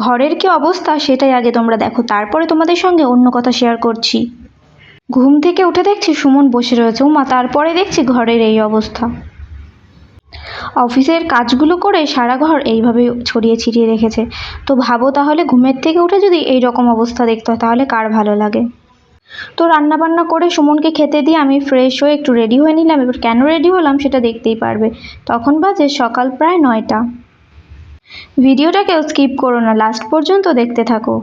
ঘরের কি অবস্থা সেটাই আগে তোমরা দেখো। তারপরে তোমাদের সঙ্গে অন্য কথা শেয়ার করছি। ঘুম থেকে উঠে দেখছি সুমন বসে রয়েছে। উমা, তারপরে দেখছি ঘরের এই অবস্থা। অফিসের কাজগুলো করে সারা ঘর এইভাবে ছড়িয়ে ছিটিয়ে রেখেছে। তো ভাবো তাহলে ঘুমের থেকে উঠে যদি এই রকম অবস্থা দেখতে হয়, তাহলে কার ভালো লাগে? তো রান্না বান্না করে সুমনকে খেতে দিয়ে আমি ফ্রেশ হয়ে একটু রেডি হয়ে নিলাম। এবার কেন রেডি হলাম সেটা দেখতেই পারবে। তখন বাজে সকাল প্রায় নয়টা। ভিডিওটাকেও স্কিপ করো না, লাস্ট পর্যন্ত দেখতে থাকো।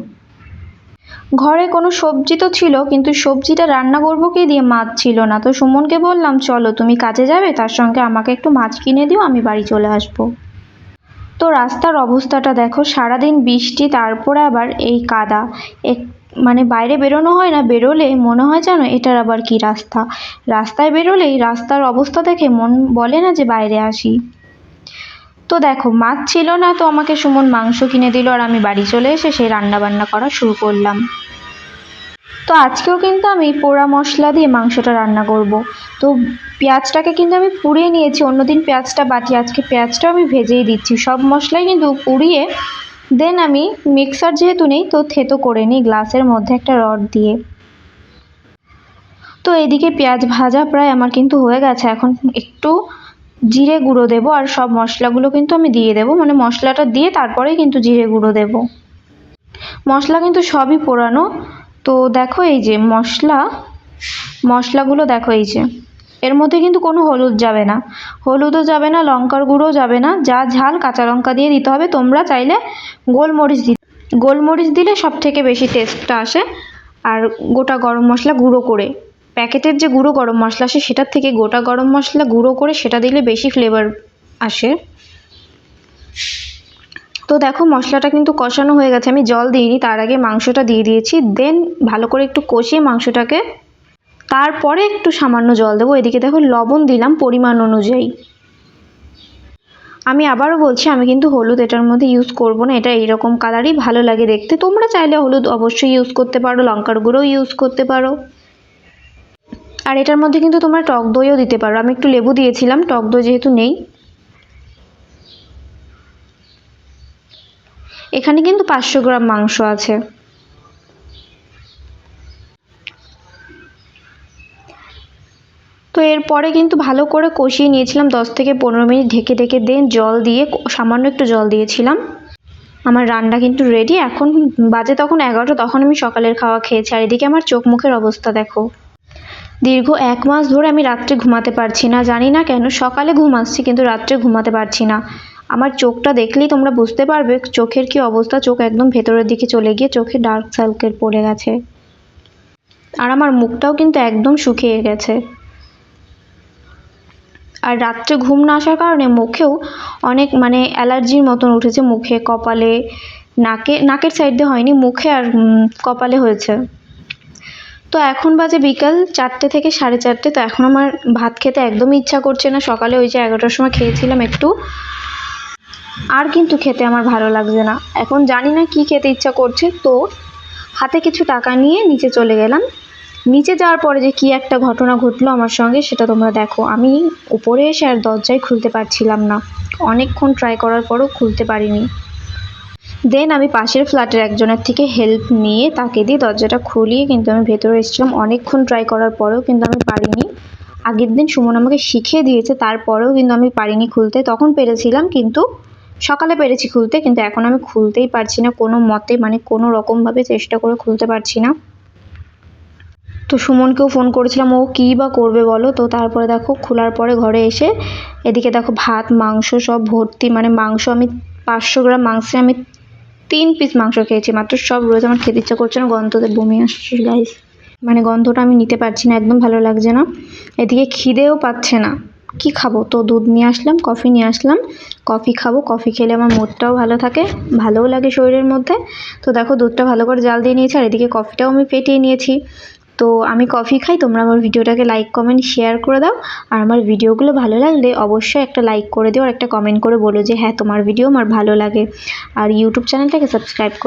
ঘরে কোনো সবজি তো ছিল, কিন্তু সবজিটা রান্না করব কি দিয়ে মাছ ছিল না। তো সুমনকে বললাম, চলো, তুমি কাজে যাবে, তার সঙ্গে আমাকে একটু মাছ কিনে দিও, আমি বাড়ি চলে আসব। তো রাস্তার অবস্থাটা দেখো, সারাদিন বৃষ্টি, তারপরে আবার এই কাদা। এক মানে বাইরে বেরোনো হয় না বেরোলে মনে হয় যেন এটার আবার কি রাস্তা। রাস্তায় বেরোলেই রাস্তার অবস্থা দেখে মন বলে না যে বাইরে আসি। তো দেখো, মাছ ছিল না তো আমাকে সুমন মাংস কিনে দিল আর আমি বাড়ি চলে এসে সেই রান্না বান্না করা শুরু করলাম। তো আজকেও কিন্তু আমি পোড়া মশলা দিয়ে মাংসটা রান্না করব। তো পেঁয়াজটাকে কিন্তু আমি পুড়িয়ে নিয়েছি, অন্যদিন পেঁয়াজটা বাটি আজকে পেঁয়াজটা আমি ভেজেই দিচ্ছি। সব মশলাই কিন্তু পুড়িয়ে, দেন আমি মিক্সার যেহেতু নেই, তো থেতো করে নিই গ্লাসের মধ্যে একটা রড দিয়ে। তো এদিকে পেঁয়াজ ভাজা প্রায় আমার কিন্তু হয়ে গেছে, এখন একটু জিরে গুঁড়ো দেবো আর সব মশলাগুলো কিন্তু আমি দিয়ে দেবো। মানে মশলাটা দিয়ে তারপরেই কিন্তু জিরে গুঁড়ো দেবো। মশলা কিন্তু সবই পোড়ানো। তো দেখো এই যে মশলা, মশলাগুলো দেখো এই যে। এর মধ্যে কিন্তু কোনো হলুদ যাবে না। হলুদও যাবে না, লঙ্কার গুঁড়োও যাবে না। যা ঝাল কাঁচা লঙ্কা দিয়ে দিতে হবে। তোমরা চাইলে গোলমরিচ দি গোলমরিচ দিলে সব থেকে বেশি টেস্টটা আসে। আর গোটা গরম মশলা গুঁড়ো করে। প্যাকেটের যে গুঁড়ো গরম মশলা আসে, সেটার থেকে গোটা গরম মশলা গুঁড়ো করে সেটা দিলে বেশি ফ্লেভার আসে। তো দেখো, মশলাটা কিন্তু কষানো হয়ে গেছে। আমি জল দিইনি, তার আগে মাংসটা দিয়ে দিয়েছি। দেন ভালো করে একটু কষিয়ে মাংসটাকে তারপরে একটু সামান্য জল দেবো। এদিকে দেখো, লবণ দিলাম পরিমাণ অনুযায়ী। আমি আবারও বলছি, আমি কিন্তু হলুদ এটার মধ্যে ইউজ করব না। এটা এইরকম কালারই ভালো লাগে দেখতে। তোমরা চাইলে হলুদ অবশ্যই ইউজ করতে পারো, লঙ্কার গুঁড়োও ইউজ করতে পারো। আর এটার মধ্যে কিন্তু তোমরা টক দইও দিতে পারো। আমি একটু লেবু দিয়েছিলাম, টক দই যেহেতু নেই। এখানে কিন্তু পাঁচশো গ্রাম মাংস আছে। তো এরপরে কিন্তু ভালো করে কষিয়ে নিয়েছিলাম, দশ থেকে পনেরো মিনিট ঢেকে ঢেকে দেন, জল দিয়ে, সামান্য একটু জল দিয়েছিলাম। আমার রান্না কিন্তু রেডি এখন বাজে তখন এগারোটা, তখন আমি সকালের খাওয়া খেয়েছি। আর এদিকে আমার চোখ মুখের অবস্থা দেখো। দীর্ঘ এক মাস ধরে আমি রাত্রে ঘুমাতে পারছি না। জানি না কেন সকালে ঘুম আসছি কিন্তু রাত্রে ঘুমাতে পারছি না। আমার চোখটা দেখলেই তোমরা বুঝতে পারবে চোখের কি অবস্থা। চোখ একদম ভেতরের দিকে চলে গিয়ে চোখে ডার্ক সার্কেল পড়ে গেছে। আর আমার মুখটাও কিন্তু একদম শুকিয়ে গেছে। আর রাত্রে ঘুম না আসার কারণে মুখেও অনেক মানে অ্যালার্জির মতন উঠেছে। মুখে, কপালে, নাকে, নাকের সাইড হয়নি, মুখে আর কপালে হয়েছে। তো এখন বাজে বিকাল চারটে থেকে সাড়ে চারটে, তো এখন আমার ভাত খেতে একদমই ইচ্ছা করছে না। সকালে ওই যে এগারোটার সময় খেয়েছিলাম একটু। আর কিন্তু খেতে আমার ভালো লাগছে না। এখন জানি না কি খেতে ইচ্ছা করছে। তো হাতে কিছু টাকা নিয়ে নিচে চলে গেলাম। নিচে যাওয়ার পরে যে কি একটা ঘটনা ঘটলো আমার সঙ্গে, সেটা তোমরা দেখো। আমি উপরে এসে আর দরজায় খুলতে পারছিলাম না। অনেকক্ষণ ট্রাই করার পরও খুলতে পারিনি। দেন আমি পাশের ফ্ল্যাটের একজনের থেকে হেল্প নিয়ে তাকে দিয়ে দরজাটা খুলিয়ে কিন্তু আমি ভেতরে এসেছিলাম। অনেকক্ষণ ট্রাই করার পরেও কিন্তু আমি পারিনি। আগের দিন সুমন আমাকে শিখিয়ে দিয়েছে, তারপরেও কিন্তু আমি পারিনি খুলতে। তখন পেরেছিলাম কিন্তু, সকালে পেরেছি খুলতে, কিন্তু এখন আমি খুলতেই পারছি না। কোনো মতে মানে কোনো রকমভাবে চেষ্টা করে খুলতে পারছি না। তো সুমনকেও ফোন করেছিলাম, ও কী বা করবে বলো? তো তারপরে দেখো, খোলার পরে ঘরে এসে এদিকে দেখো ভাত, মাংস সব ভর্তি। মানে মাংস আমি পাঁচশো গ্রাম, মাংসে আমি তিন পিস মাংস খেয়েছি, মাত্র সব রয়েছে, আমার খেতে ইচ্ছা করছে না গন্ধতে বমি আসছে গাইস মানে গন্ধটা আমি নিতে পারছি না, একদম ভালো লাগছে না। এদিকে খিদেও পাচ্ছে না। কি খাব? তো দুধ নিয়ে আসলাম কফি নিয়ে আসলাম। কফি খাব কফি খেলে আমার মুডটাও ভালো থাকে, ভালোও লাগে শরীরের মধ্যে। তো দেখো, দুধটা ভালো করে জাল দিয়ে নিয়েছি, আর এদিকে কফিটাও আমি ফেটিয়ে নিয়েছি। তো আমি কফি খাই, তোমরা আমার ভিডিওটাকে লাইক কমেন্ট শেয়ার করে দাও। আর আমার ভিডিওগুলো ভালো লাগলে অবশ্যই একটা লাইক করে দিও আর একটা কমেন্ট করে বলো যে হ্যাঁ তোমার ভিডিও আমার ভালো লাগে। আর ইউটিউব চ্যানেলটাকে সাবস্ক্রাইব করো।